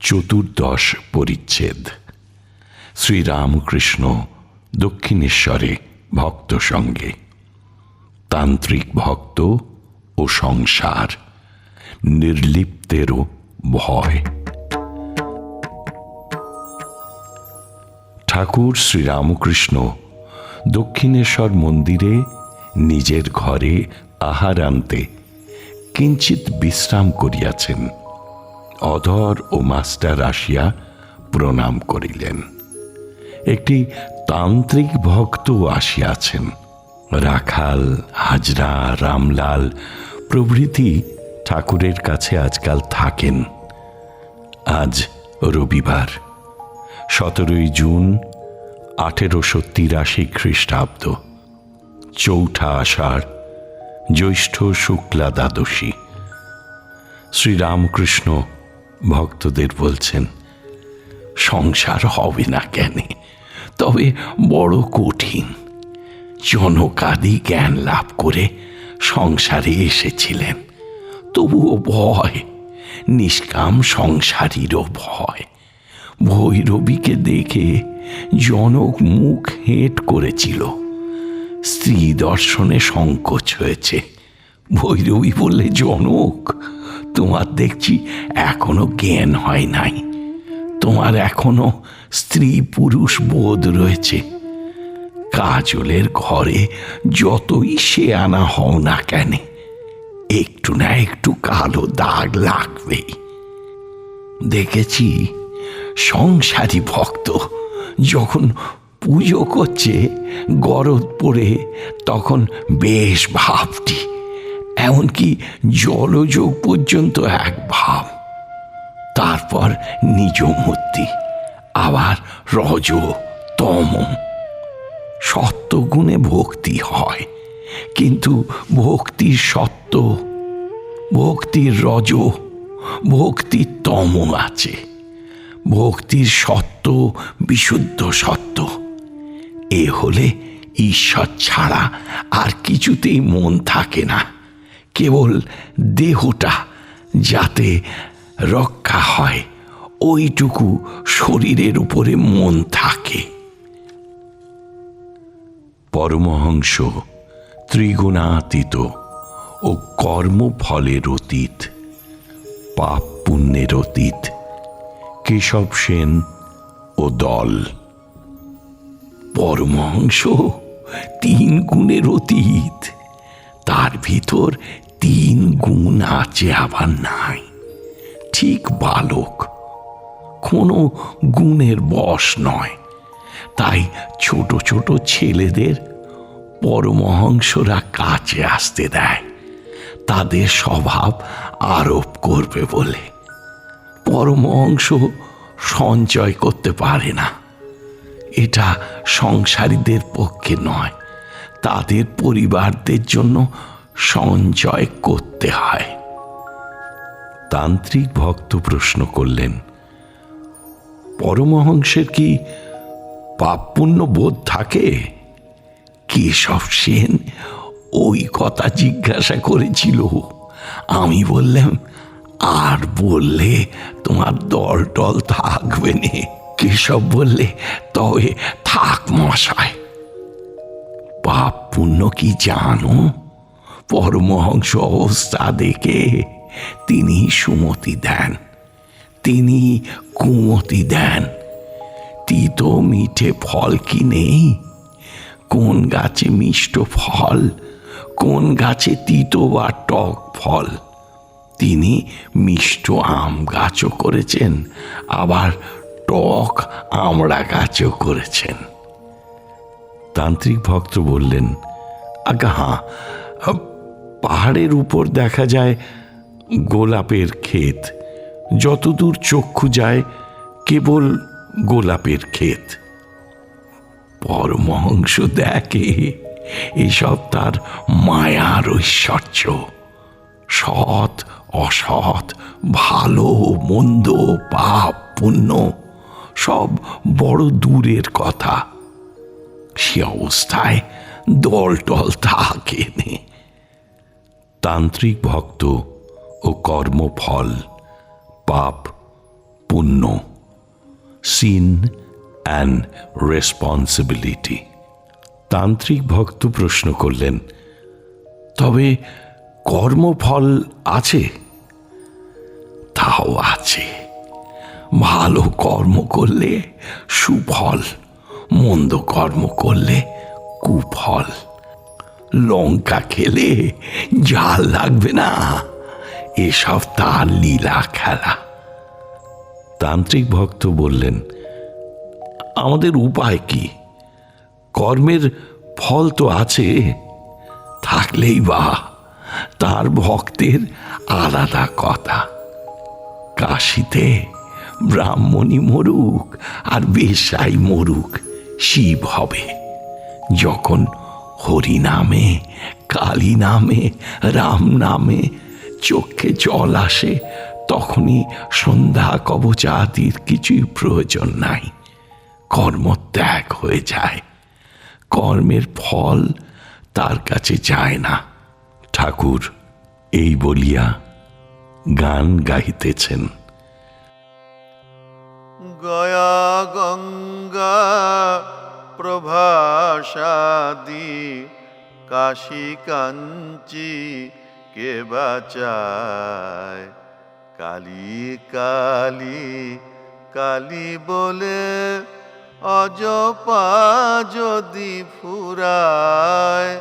চতুর্দশ পরিচ্ছেদ। শ্রীরামকৃষ্ণ দক্ষিণেশ্বরে ভক্ত সঙ্গে। তান্ত্রিক ভক্ত ও সংসার নির্লিপ্তেরও ভয়। ঠাকুর শ্রীরামকৃষ্ণ দক্ষিণেশ্বর মন্দিরে নিজের ঘরে আহার আনতে কিঞ্চিত বিশ্রাম করিয়াছেন। অধর ও মাস্টার আসিয়া প্রণাম করিলেন। একটি তান্ত্রিক ভক্ত আসিয়াছেন। রাখাল, হাজরা, রামলাল প্রভৃতি ঠাকুরের কাছে আজকাল থাকেন। আজ রবিবার, সতেরোই জুন আঠেরোশো তিরাশি খ্রিস্টাব্দ। চৌঠা আষাঢ়, জ্যৈষ্ঠ শুক্লা দ্বাদশী। শ্রীরামকৃষ্ণ ভক্তদের বলছেন, সংসার হবে না কেনে? তবে বড় কঠিন। জনকাদি জ্ঞান লাভ করে সংসারে এসেছিলেন। তবুও ভয়, নিষ্কাম সংসারীরও ভয়। ভৈরবীকে দেখে জনক মুখ হেঁট করেছিল। স্ত্রী দর্শনে সংকোচ হয়েছে। ভৈরবী বললে, জনক, তোমার দেখছি এখনও জ্ঞান হয় নাই। তোমার এখনও স্ত্রী পুরুষ বোধ রয়েছে। কাজলের ঘরে যতই সে আনা হও না কেন, একটু না একটু কালো দাগ লাগবেই। দেখেছি সংসারী ভক্ত যখন পুজো করছে গরদ পড়ে তখন বেশ ভাবটি। এমনকি জলযোগ পর্যন্ত এক ভাব। তারপর নিজ মূর্তি, আবার রজ তম। সত্যগুণে ভক্তি হয়, কিন্তু ভক্তির সত্য, ভক্তির রজ, ভক্তির তম আছে। ভক্তির সত্য, বিশুদ্ধ সত্য। এ হলে ঈশ্বর ছাড়া আর কিছুতেই মন থাকে না। কেবল দেহটা যাতে রক্ষা হয়, ওইটুকু শরীরের উপরে মন থাকে। পরমহংস, ত্রিগুণাতীত ও কর্মফলের অতীত, পাপ পুণ্যের অতীত কেশব সেন ও দল। পরমহংস, তিন গুণের অতীত। তার ভিতর তিন গুণ আছে আবার নাই। ঠিক বালক, কোনো গুণের বশ নয়। তাই ছোট ছোট ছেলেদের পরমহংসরা কাছে আসতে দেয়। তাদের স্বভাব আরোপ করবে বলে। পরমহংস সঞ্চয় করতে পারে না। এটা সংসারীদের পক্ষে নয়, তাদের পরিবারদের জন্য সঞ্চয় করতে হয়। তান্ত্রিক ভক্ত প্রশ্ন করলেন, পরমহংসের কি পাপ পুণ্য বোধ থাকে? কেশব সেন ওই কথা জিজ্ঞাসা করেছিল। আমি বললাম আর বললে তোমার দল টল থাকবে নে। কেশব বললে, তবে থাক মশায় পাপ পুণ্য কি জানো? পরমহংস অবস্থা দেখে তিনি সুমতি দেন। তিনি কুমতি দেন। তিতো মিঠে ফল কি নেই? কোন গাছে মিষ্ট ফল? কোন গাছে তিতো বা টক ফল? তিনি মিষ্ট আম গাছও করেছেন, আবার টক আমড়া গাছও করেছেন। তান্ত্রিক ভক্ত বললেন, আজ্ঞা, হাঁ, পাহাড়ের উপর দেখা যায় গোলাপের ক্ষেত। যতদূর চক্ষু যায়, কেবল গোলাপের ক্ষেত। পরমহংস দেখে এসব তার মায়ার ঐশ্বর্য। সৎ অসৎ, ভালো, মন্দ, পাপ, পুণ্য, সব বড় দূরের কথা। সে অবস্থায় দল টল থাকে তান্ত্রিক ভক্ত ও কর্মফল, পাপ, পুণ্য সিন অ্যান্ড রেসপন্সিবিলিটি তান্ত্রিক ভক্ত প্রশ্ন করলেন, তবে কর্মফল আছে? তাও আছে। ভালো কর্ম করলে সুফল, মন্দ কর্ম করলে কুফল। লঙ্কা খেলে জাল লাগবে না। এসব তার লীলা খেলা। তান্ত্রিক ভক্ত বললেন, আমাদের উপায় কি? কর্মের ফল তো আছে, থাকলেই বা তার ভক্তের আলাদা কথা। কাশিতে ব্রাহ্মণী মরুক আর বেশাই মরুক শিব হবে। যখন হরি নামে কালী নামে রাম নামে চোখে জল আসে, তখনই সন্ধ্যা কবচাদির কিছুই প্রয়োজন নাই। কর্মত্যাগ হয়ে যায়। কর্মের ফল তার কাছে যায় না। ঠাকুর এই বলিয়া গান গাইতেছেন গয়া গঙ্গা প্রভাসাদি কাশী কাঞ্চি কে বাঁচায়? কালী কালী কালী বলে অজপা যদি ফুরায়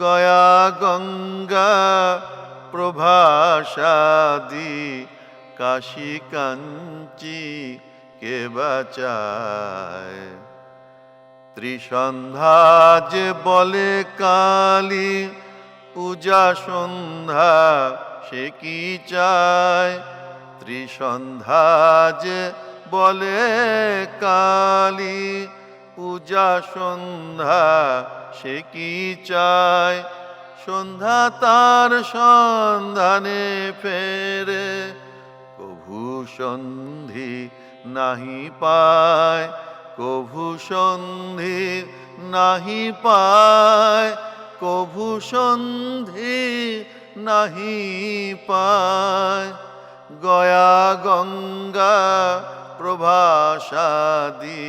গয়া গঙ্গা প্রভাসাদি কাশী কাঞ্চি কে বাঁচায়? ত্রিসন্ধ্যা যে বলে কালী, পূজা সন্ধ্যা সে কি চায়? ত্রিসন্ধ্যা যে বলে কালী পূজা সন্ধ্যা, সে কি চায়? সন্ধ্যা তার সন্ধানে ফেরে, কভু সন্ধি নাহি পায়, কভু সন্ধি নাহি পায়, কভু সন্ধি নাহি পায়। গয়া গঙ্গা প্রভাসাদি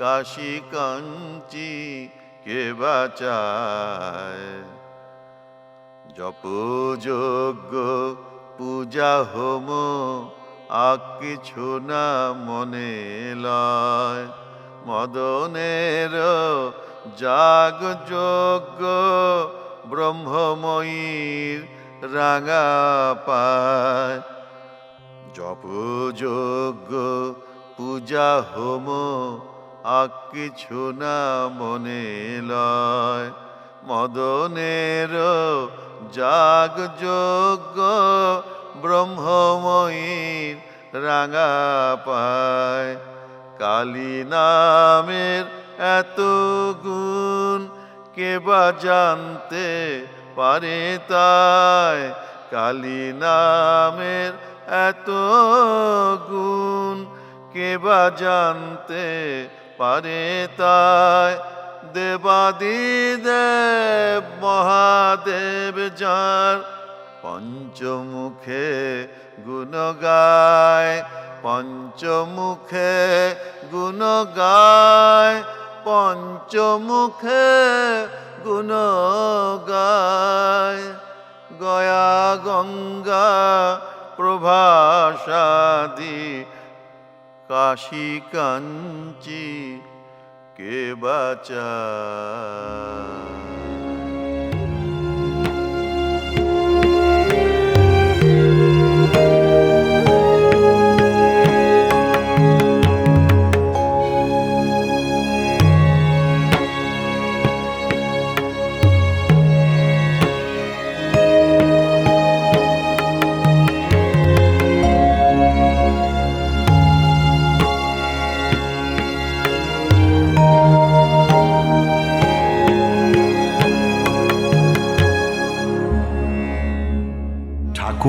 কাশী কাঞ্চি কে বাঁচায়? পূজা, হোম, আর কিছু না মনে লয়। মদনের জাগ যজ্ঞ ব্রহ্মময়ীর রাঙা পায়। জপ যজ্ঞ পূজা, হোম আর কিছু না মনে লয়। মদনের জাগ যজ্ঞ ব্রহ্মময়ীর রাঙা পায়। কালী নামের এত গুণ কে বা জানতে পারে তাই? কালী নামের এত গুণ কে বা জানতে পারে তাই দেবাদিদেব মহাদেব যার পঞ্চমুখে গুণ গায়, পঞ্চমুখে গুণ গায়, পঞ্চমুখে গুণ গায়। গয়া গঙ্গা প্রভাসাদি কাশী কাঞ্চি কে বাঁচা?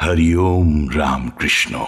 हरिओम राम कृष्णो